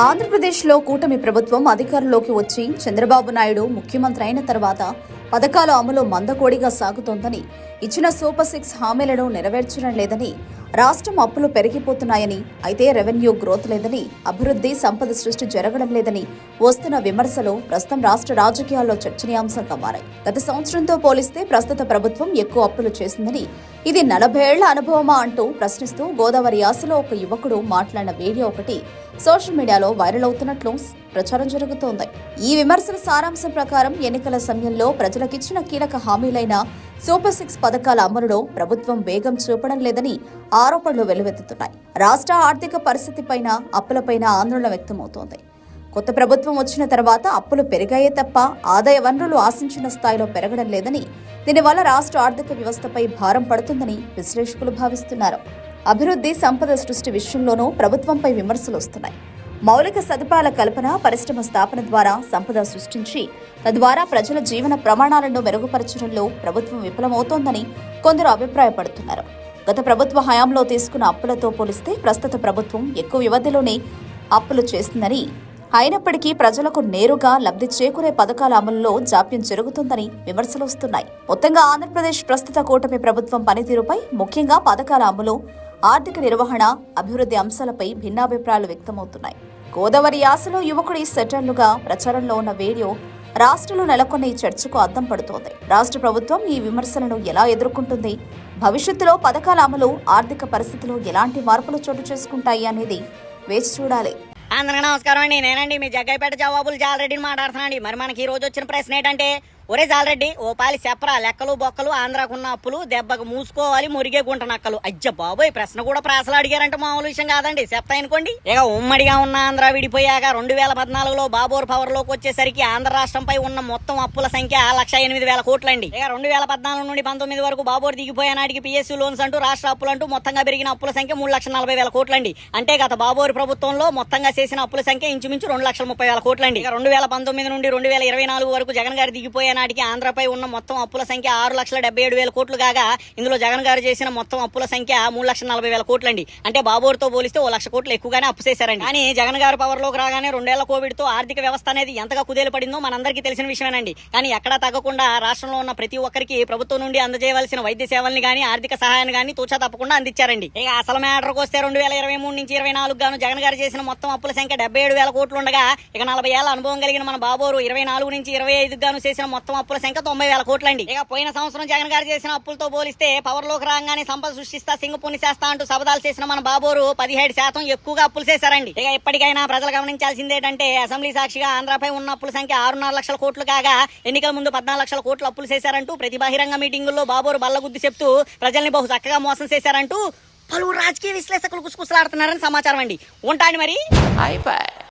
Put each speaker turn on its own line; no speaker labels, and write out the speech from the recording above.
ఆంధ్రప్రదేశ్లో కూటమి ప్రభుత్వం అధికారంలోకి వచ్చి చంద్రబాబు నాయుడు ముఖ్యమంత్రి అయిన తర్వాత పథకాల అమలు మందకోడిగా సాగుతోందని ఇచ్చిన సూపర్ సిక్స్ హామీలను నెరవేర్చడం లేదని రాష్ట్రం అప్పులు పెరిగిపోతున్నాయని అయితే రెవెన్యూ గ్రోత్ లేదని అభివృద్ధి సంపద సృష్టి జరగడం లేదని వస్తున్న విమర్శలు ప్రస్తుతం రాష్ట్ర రాజకీయాల్లో చర్చనీయాంశంగా మారాయి. గత సంవత్సరంతో పోలిస్తే ప్రస్తుత ప్రభుత్వం ఎక్కువ అప్పులు చేసిందని ఇది నలభై ఏళ్ళ అనుభవమా అంటూ ప్రశ్నిస్తూ గోదావరి యాసలో ఒక యువకుడు మాట్లాడిన వీడియో ఒకటి సోషల్ మీడియాలో వైరల్ అవుతున్నట్లు ప్రచారం జరుగుతోంది. ఈ విమర్శల సారాంశం ప్రకారం ఎన్నికల సమయంలో ప్రజలకిచ్చిన కీలక హామీలైన సూపర్ సిక్స్ పథకాల అమలులో ప్రభుత్వం వేగం చూపడం లేదని ఆరోపణలు వెల్లువెత్తుతున్నాయి రాష్ట్ర ఆర్థిక పరిస్థితిపైన అప్పులపైన ఆందోళన వ్యక్తమవుతోంది. కొత్త ప్రభుత్వం వచ్చిన తర్వాత అప్పులు పెరిగాయే తప్ప ఆదాయ వనరులు ఆశించిన స్థాయిలో పెరగడం లేదని దీనివల్ల రాష్ట్ర ఆర్థిక వ్యవస్థపై భారం పడుతుందని విశ్లేషకులు భావిస్తున్నారు. అభివృద్ధి సంపద సృష్టి విషయంలోనూ ప్రభుత్వంపై విమర్శలు వస్తున్నాయి. మౌలిక సదుపాయాల కల్పన పరిశ్రమ స్థాపన ద్వారా సంపద సృష్టించి తద్వారా ప్రజల జీవన ప్రమాణాలను మెరుగుపరచడంలో ప్రభుత్వం విఫలమవుతోందని కొందరు అభిప్రాయపడుతున్నారు. గత ప్రభుత్వ హయాంలో తీసుకున్న అప్పులతో పోలిస్తే ప్రస్తుత ప్రభుత్వం ఎక్కువ వ్యవధిలోనే అప్పులు చేస్తుందని అయినప్పటికీ ప్రజలకు నేరుగా లబ్ధి చేకూరే పథకాల అమలులో జాప్యం జరుగుతుందని విమర్శలు వస్తున్నాయి. మొత్తంగా ఆంధ్రప్రదేశ్ ప్రస్తుత కూటమి ప్రభుత్వం పనితీరుపై ముఖ్యంగా పథకాల అమలు ఆర్థిక నిర్వహణ అభివృద్ధి అంశాలపై భిన్నాభిప్రాయాలు వ్యక్తమవుతున్నాయి. గోదావరి యాసలో యువకుడి సెటర్లుగా ప్రచారంలో ఉన్న వీడియో రాష్ట్రంలో నెలకొన్న ఈ చర్చకు అద్దం పడుతోంది. రాష్ట్ర ప్రభుత్వం ఈ విమర్శలను ఎలా ఎదుర్కొంటుంది? భవిష్యత్తులో పథకాల అమలు ఆర్థిక పరిస్థితిలో ఎలాంటి మార్పులు చోటు చేసుకుంటాయి అనేది వేచి చూడాలి.
అందరికీ నమస్కారం అండి. నేనండి మీ జగ్గైపేట జవాబులు జాలరెడ్డిని మాట్లాడుతున్నానండి. మరి మనకి ఈ రోజు వచ్చిన ప్రశ్న ఏంటంటే ఒరే జాలరెడ్డి ఓ పాలి చెప్పరా లెక్కలు బొక్కలు ఆంధ్రాకున్న అప్పులు దెబ్బకు మూసుకోవాలి మురిగే గుంట నక్కలు. అజ్జ బాబోయ్ ప్రశ్న కూడా ప్రాసలు అడిగారంటే మామూలు విషయం కాదండి. చెప్తా అనుకోండి. ఇక ఉమ్మడిగా ఉన్న ఆంధ్ర విడిపోయాక రెండు వేల పద్నాలుగులో బాబోర్ పవర్లోకి వచ్చేసరికి ఆంధ్ర రాష్ట్రంపై ఉన్న మొత్తం అప్పుల సంఖ్య లక్ష ఎనిమిది వేల కోట్లండి. ఇక రెండు వేల పద్నాలుగు నుండి పంతొమ్మిది వరకు బాబోర్ దిగిపోయే నాటికి పిఎస్సి లోన్స్ అంటూ రాష్ట్ర అప్పులు అంటూ మొత్తంగా పెరిగిన అప్పుల సంఖ్య మూడు లక్షల నలభై వేల కోట్లండి. అంటే గత బాబోర్ ప్రభుత్వంలో మొత్తంగా చేసిన అప్పుల సంఖ్య ఇంచుమించు రెండు లక్షల ముప్పై వేల కోట్లండి. రెండు వేల పంతొమ్మిది నుండి రెండు వేల ఇరవై నాలుగు వరకు జగన్ గారు దిగిపోయే నాటికి ఆంధ్రపై ఉన్న మొత్తం అప్పుల సంఖ్య ఆరు లక్షల డెబ్బై ఏడు వేల కోట్లు కాగా ఇందులో జగన్ గారు చేసిన మొత్తం అప్పుల సంఖ్య మూడు లక్షల నలభై వేల కోట్లండి. అంటే బాబోర్తో పోలిస్తే ఓ లక్ష కోట్లు ఎక్కువగానే అప్పు చేశారండి. కానీ జగన్ గారు పవర్లోకి రాగానే రెండేళ్ళ కోవిడ్తో ఆర్థిక వ్యవస్థ అనేది ఎంతగా కుదేలు పడిందో మనందరికీ తెలిసిన విషయమేనండి. కానీ ఎక్కడా తగ్గకుండా రాష్ట్రంలో ఉన్న ప్రతి ఒక్కరికి ప్రభుత్వం నుండి అందజేయవలసిన వైద్య సేవల్ని గానీ ఆర్థిక సహాయాన్ని గానీ తూచా తప్పకుండా అందించారండి. ఇక అసలు మ్యాటర్కి వస్తే రెండు వేల ఇరవై మూడు నుంచి ఇరవై నాలుగు గాను జగన్ గారు చేసిన మొత్తం అప్పుల సంఖ్య డెబ్బై ఏడు వేల కోట్లు ఉండగా ఇక నలభై ఏళ్ళ అనుభవం కలిగిన మన బాబోరు ఇరవై నాలుగు నుంచి ఇరవై ఐదు గాను చేసిన మొత్తం అప్పుల సంఖ్య తొంభై వేల కోట్లండి. ఇక పోయిన సంవత్సరం జగన్ గారు చేసిన అప్పులతో పోలిస్తే పవర్లోకి రాగానే సంపద సృష్టిస్తా సింగపూర్ని చేస్తా అంటూ సబదాలు చేసిన మన బాబోరు పదిహేడు శాతం ఎక్కువగా అప్పులు చేశారండి. ఇక ఇప్పటికైనా ప్రజలు గమనించాల్సింది ఏంటంటే అసెంబ్లీ సాక్షిగా ఆంధ్రపై ఉన్న అప్పుల సంఖ్య ఆరున్నర లక్షల కోట్లు కాగా ఎన్నికల ముందు పద్నాలుగు లక్షల కోట్లు అప్పులు చేశారంటూ ప్రతి బహిరంగ మీటింగుల్లో బాబోరు బల్లగుద్ది చెప్తూ ప్రజల్ని బహు చక్కగా మోసం చేశారంటూ పలువురు రాజకీయ విశ్లేషకులు కుసకుసలాడుతున్నారని సమాచారం అండి. ఉంటాండి మరి.
అయిపోయి